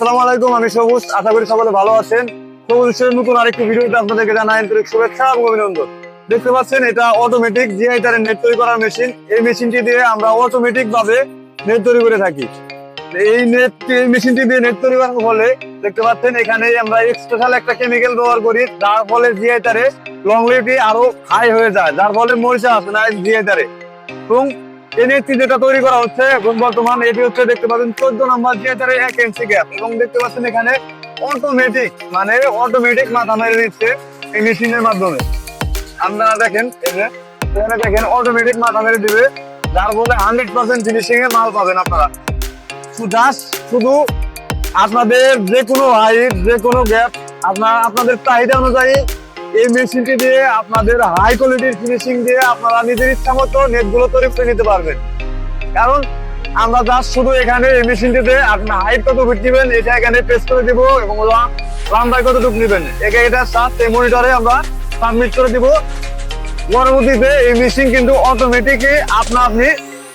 আসসালামু আলাইকুম, আমি সবুজ। আশা করি সকলে ভালো আছেন। সবুজের নতুন আরেকটি ভিডিওতে আপনাদেরকে জানাই আন্তরিক শুভেচ্ছা এবং অভিনন্দন। দেখতে পাচ্ছেন, এটা অটোমেটিক জিআই তারের নেট তৈরি করার মেশিন এই মেশিনটি দিয়ে আমরা নেট তৈরি করে থাকি। এই নেট এই মেশিনটি দিয়ে নেট তৈরি করার ফলে দেখতে পাচ্ছেন এখানে আমরা স্পেশাল একটা কেমিক্যাল ব্যবহার করি, যার ফলে জিআই তারে লংলিভিটি আরও হাই হয়ে যায়। যার ফলে মরিচা আসে না জিআই তারে এবং এনএসসি যেটা তৈরি করা হচ্ছে এবং বর্তমান এটি হচ্ছে দেখতে পাচ্ছেন চোদ্দ নম্বর থিয়েটারে এক ইঞ্চি গ্যাপ এবং দেখতে পাচ্ছেন এখানে অটোমেটিক মানে অটোমেটিক মাথা মেরে দিচ্ছে এই মেশিনের মাধ্যমে। আপনারা দেখেন এখানে দেখেন অটোমেটিক মাথা মেরে দিবে, যার ফলে হান্ড্রেড পার্সেন্ট ফিনিশিং এর মাল পাবেন আপনারা। জাস্ট শুধু আপনাদের যে কোনো হাইট যে কোনো গ্যাপ আপনার, আপনাদের চাহিদা অনুযায়ী এই মেশিনটি দিয়ে আপনাদের হাই কোয়ালিটির ফিনিশিং দিয়ে আপনারা নিজের ইচ্ছা মতো নেটগুলো তৈরি করে নিতে পারবেন। কারণ আমরা জাস্ট শুধু এখানে এই মেশিনটিতে আপনি হাইট কত ফিট দিবেন, এটা এখানে প্রেস করে দিব এবং লা- লম্বায় কতটুকু নেবেন। একে এটা সাত এই মনিটরে আমরা সাবমিট করে দিব। পরবর্তীতে এই মেশিন কিন্তু অটোমেটিকই আপনা আপনি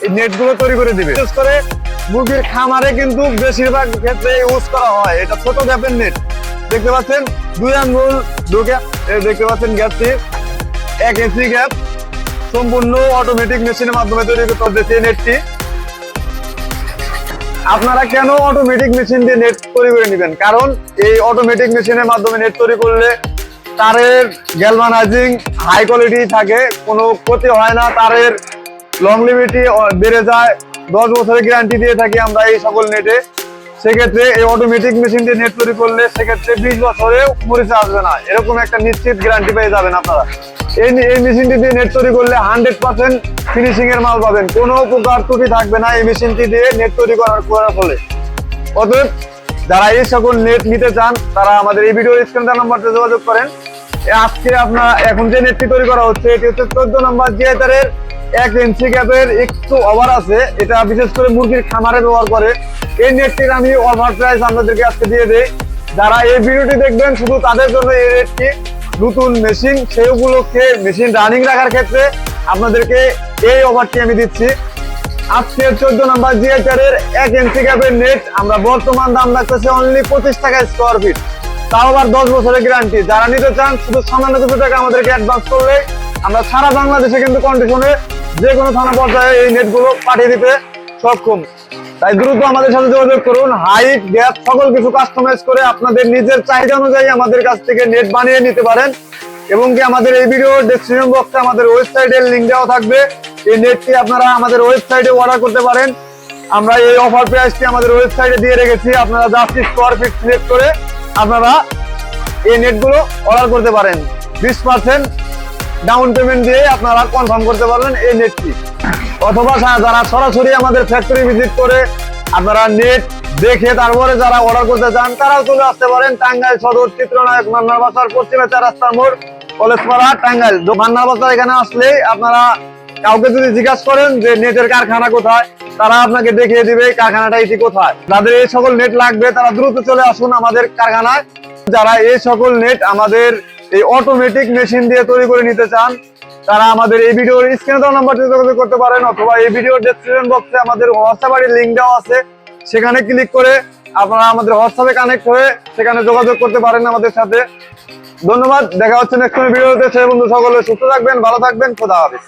এই নেটগুলো তৈরি করে দিবে। বিশেষ করে মুরগির খামারে কিন্তু বেশিরভাগ ক্ষেত্রে ইউজ করা হয়। এটা ছোট গ্যাপের নেট দেখতে পাচ্ছেন? দুই আঙ্গুল দেখতে পাচ্ছেন এক ইঞ্চি গ্যাপ সম্পূর্ণ অটোমেটিক মেশিনের মাধ্যমে তৈরি করতে হচ্ছে নেটটি আপনারা কেন অটোমেটিক মেশিন দিয়ে নেট তৈরি করে নেবেন? কারণ এই অটোমেটিক মেশিনের মাধ্যমে নেট তৈরি করলে তারের গ্যালভানাইজিং হাই কোয়ালিটি থাকে, কোনো ক্ষতি হয় না, তারের লংলিভিটি বেড়ে যায়। দশ বছরের গ্যারান্টি দিয়ে থাকি আমরা এই সকল নেটে সেক্ষেত্রে এই অটোমেটিক মেশিন দিয়ে নেট তৈরি করলে সেক্ষেত্রে বিশ বছরে মরিচা আসবে না। এরকম একটা নিশ্চিত গ্যারান্টি পেয়ে যাবেন আপনারা। এই এই মেশিনটি দিয়ে নেট তৈরি করলে হান্ড্রেড পার্সেন্ট ফিনিশিং এর মাল পাবেন। কোনো প্রকার ত্রুটি থাকবে না এই মেশিনটি দিয়ে নেট তৈরি করার করার ফলে। অতএব যারা এই সকল নেট নিতে চান, তারা আমাদের এই ভিডিও স্ক্রিন নাম্বারতে যোগাযোগ করেন। আজকে আপনার এখন যে নেটটি তৈরি করা হচ্ছে, এটি হচ্ছে চোদ্দ নম্বর জিআইটারের এক ইঞ্চি গ্যাপের একটু ওভার আছে। এটা বিশেষ করে মুরগির খামারে ব্যবহার করে। এই নেটটির আমি ওভার প্রাইস আপনাদেরকে আজকে দিয়ে দেই। যারা এই ভিডিওটি দেখবেন, শুধু তাদের জন্য এই রেটটি নতুন মেশিন উপলক্ষে মেশিন রানিং রাখার ক্ষেত্রে আপনাদেরকে এই অফারটি আমি দিচ্ছি। আজকের চোদ্দ নম্বর জিএচআরের এক ইঞ্চি গ্যাপের নেট আমরা বর্তমান দাম রাখতেছি অনলি পঁচিশ টাকা স্কোয়ার ফিট তাও আবার দশ বছরের গ্যারান্টি যারা নিতে চান, শুধু সামান্য কিছু টাকা আমাদেরকে অ্যাডভান্স করলে আমরা সারা বাংলাদেশে কিন্তু কন্ডিশনে যে কোনো থানা পর্যায়ে এই নেটগুলো পাঠিয়ে দিতে সক্ষম। তাই দ্রুত আমাদের সাথে যোগাযোগ করুন। হাইট, গ্যাপ, সকল কিছু কাস্টমাইজ করে আপনাদের নিজের চাহিদা অনুযায়ী আমাদের কাছ থেকে নেট বানিয়ে নিতে পারেন। এবং কি আমাদের এই ভিডিও ডেসক্রিপশন বক্সে আমাদের ওয়েবসাইটের লিঙ্ক দেওয়া থাকবে। এই নেটটি আপনারা আমাদের ওয়েবসাইটে অর্ডার করতে পারেন। আমরা এই অফার প্রাইসটি আমাদের ওয়েবসাইটে দিয়ে রেখেছি। আপনারা জাস্ট স্কোয়ার ফিট সিলেক্ট করে আপনারা এই নেটগুলো অর্ডার করতে পারেন। বিশ পার্সেন্ট ডাউন পেমেন্ট দিয়ে আপনারা কনফার্ম করতে পারবেন এই নেটটি অথবা যারা সরাসরি আমাদের ফ্যাক্টরি ভিজিট করে আপনারা নেট দেখে তারপরে যারা অর্ডার করতে চান, তারাও চলে আসতে পারেন টাঙ্গাইল সদর চিত্রনায়ক মান্নার বাজার, পশ্চিমে চার রাস্তার মোড়, কলেজপাড়া, টাঙ্গাইল। মান্নার বাজার এখানে আসলেই আপনারা কাউকে যদি জিজ্ঞাসা করেন যে নেটের কারখানা কোথায়, তারা আপনাকে দেখিয়ে দিবে কারখানাটা এটি কোথায়। যাদের এই সকল নেট লাগবে, তারা দ্রুত চলে আসুন আমাদের কারখানায়। যারা এই সকল নেট আমাদের এই অটোমেটিক মেশিন দিয়ে তৈরি করে নিতে চান, তারা আমাদের এই ভিডিওর স্ক্রিনে দেওয়া দিয়ে যোগাযোগ করতে পারেন অথবা এই ভিডিওর ডেসক্রিপশন বক্সে আমাদের হোয়াটসঅ্যাপ আইডি লিঙ্ক দেওয়া আছে। সেখানে ক্লিক করে আপনারা আমাদের হোয়াটসঅ্যাপে কানেক্ট হয়ে সেখানে যোগাযোগ করতে পারেন আমাদের সাথে। ধন্যবাদ, দেখা হচ্ছে নেক্সট ভিডিওতে সে বন্ধু সকলে সুস্থ থাকবেন, ভালো থাকবেন, খোদা হাফিজ।